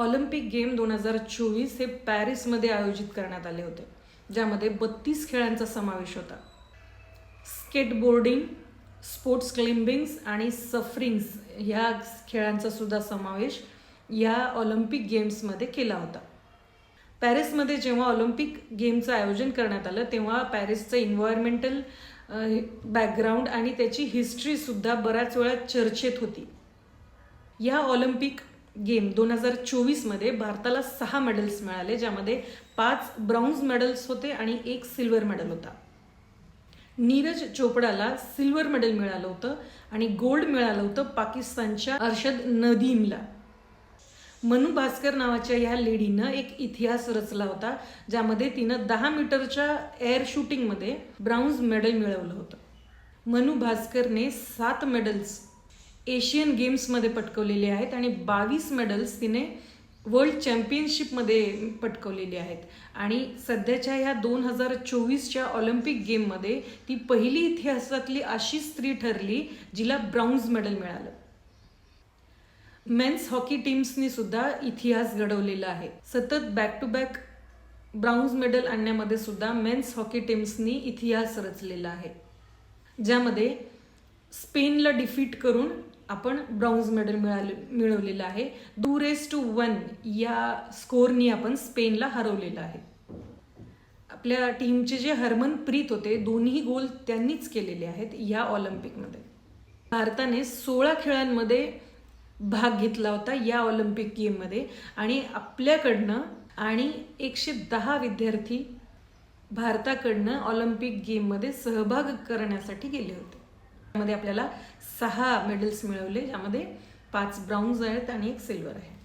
Olympic game दोन हजार चोवीस हे पॅरिसमध्ये आयोजित करण्यात आले होते ज्यामध्ये बत्तीस खेळांचा समावेश होता. स्केटबोर्डिंग स्पोर्ट्स क्लिम्बिंग्स आणि सफरिंग्स ह्या खेळांचा सुद्धा समावेश या ऑलिम्पिक गेम्समध्ये केला होता. पॅरिसमध्ये जेव्हा ऑलिम्पिक गेमचं आयोजन करण्यात आलं तेव्हा पॅरिसचं इन्व्हायरमेंटल बॅकग्राऊंड आणि त्याची हिस्ट्रीसुद्धा बऱ्याच वेळा चर्चेत होती. या ऑलिम्पिक गेम दोन हजार चोवीसमध्ये भारताला सहा मेडल्स मिळाले ज्यामध्ये पाच ब्राऊन्झ मेडल्स होते आणि एक सिल्वर मेडल होता. नीरज चोपडाला सिल्वर मेडल मिळालं होतं आणि गोल्ड मिळालं होतं पाकिस्तानच्या अर्शद नदीमला. मनू भास्कर नावाच्या ह्या लेडीनं एक इतिहास रचला होता ज्यामध्ये तिनं दहा मीटरच्या एअर शूटिंगमध्ये ब्राऊन्झ मेडल मिळवलं होतं. मनू भास्करने सात मेडल्स एशियन गेम्समध्ये पटकवलेले आहेत आणि बावीस मेडल्स तिने वर्ल्ड चॅम्पियनशिपमध्ये पटकवलेली आहेत. आणि सध्याच्या ह्या दोन हजार चोवीसच्या ऑलिम्पिक गेममध्ये ती पहिली इतिहासातली अशी स्त्री ठरली जिला ब्राऊन्झ मेडल मिळालं. मेन्स हॉकी टीम्सनी सुद्धा इतिहास घडवलेला आहे. सतत back to back bronze medal आणण्यामध्ये सुद्धा मेन्स हॉकी टीम्सनी इतिहास रचलेला आहे. ज्यामध्ये स्पेनला डिफीट करून आपण ब्रॉन्झ मेडल मिळाले मिळवलेलं आहे. टू रेस टू वन या स्कोरनी आपण स्पेनला हरवलेलं आहे. आपल्या टीमचे जे हरमनप्रीत होते दोन्ही गोल त्यांनीच केलेले आहेत या ऑलिम्पिकमध्ये. भारताने सोळा खेळांमध्ये भाग घेतला होता या ऑलिम्पिक गेममध्ये आणि आपल्याकडनं आणि एकशे दहा विद्यार्थी भारताकडनं ऑलिम्पिक गेममध्ये सहभाग करण्यासाठी गेले होते. त्यामध्ये आपल्याला सहा मेडल्स मिळवले ज्यामध्ये पाच ब्राऊन्ज आहेत आणि एक सिल्वर आहे.